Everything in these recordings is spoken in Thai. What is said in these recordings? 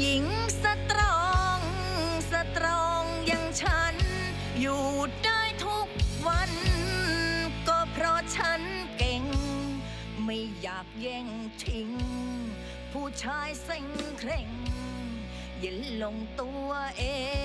หญิงสตรอง สตรองอย่างฉัน อยู่ได้ทุกวัน ก็เพราะฉันเก่ง ไม่อยากแย่งทิ้ง ผู้ชายเซ็งเคร่งอย่าลงตัวเอง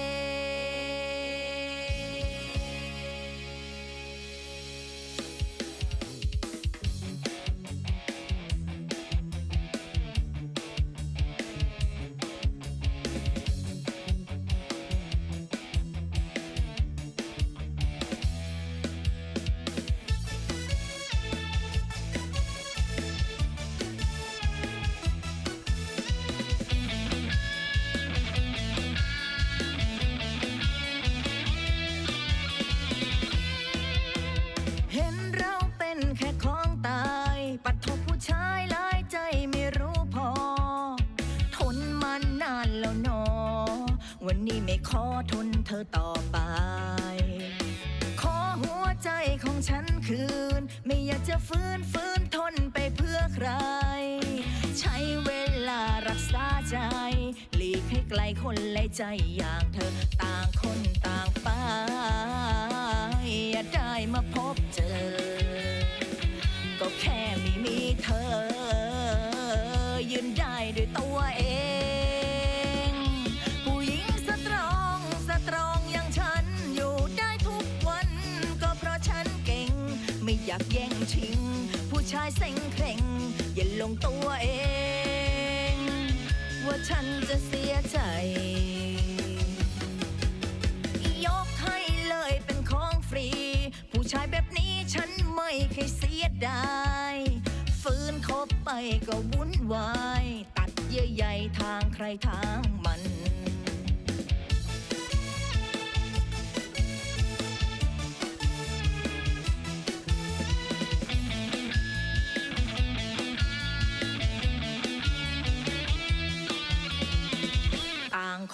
เธอต่อไป ขอหัวใจของฉันคืน ไม่อยากจะฟื้นฟื้นทนไปเพื่อใคร ใช้เวลารักษาใจ หลีกให้ไกลคนไลใจอย่างเธอต่า อยากแย่งชิง ผู้ชายเซ็งเคร่งอย่าลงตัวเอง ว่าฉันจะเสียใจ ยกให้เลยเป็นของฟรี ผู้ชายแบบนี้ฉันไม่เคยเสียดายฝืนคบไปก็วุ่นวาย ตัดเยื่อใยทางใครทางมัน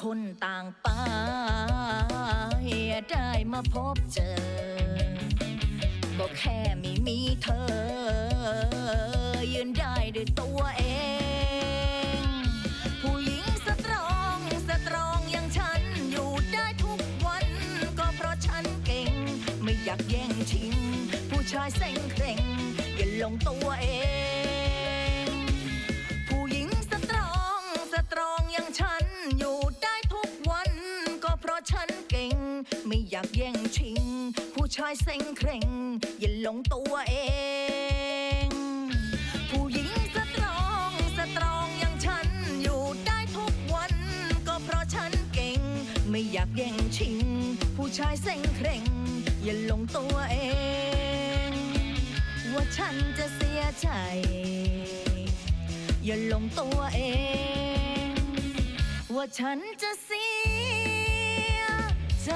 คนต่างไปได้มาพบเจอ ก็แค่ไม่มีเธอ ยืนได้ด้วยตัวเอง ผู้หญิงสตรองสตรองอย่างฉันอยู่ได้ทุกวัน ก็เพราะฉันเก่ง ไม่อยากแย่งชิง ผู้ชายเซ็งเคร่งอย่าลงตัวเองผู้หญิงสตรองสตรองอย่างฉันอยู่ อยากแย่งชิง ผู้ชายเซ็งเคร่ง อย่าหลงตัวเอง ผู้หญิงสตรองสตรองอย่างฉันอยู่ได้ทุกวัน ก็เพราะฉันเก่ง ไม่อยากแย่งชิง ผู้ชายเซ็งเคร่ง อย่าหลงตัวเอง ว่าฉันจะเสียใจ อย่าหลงตัวเอง ว่าฉันจะเสียใจ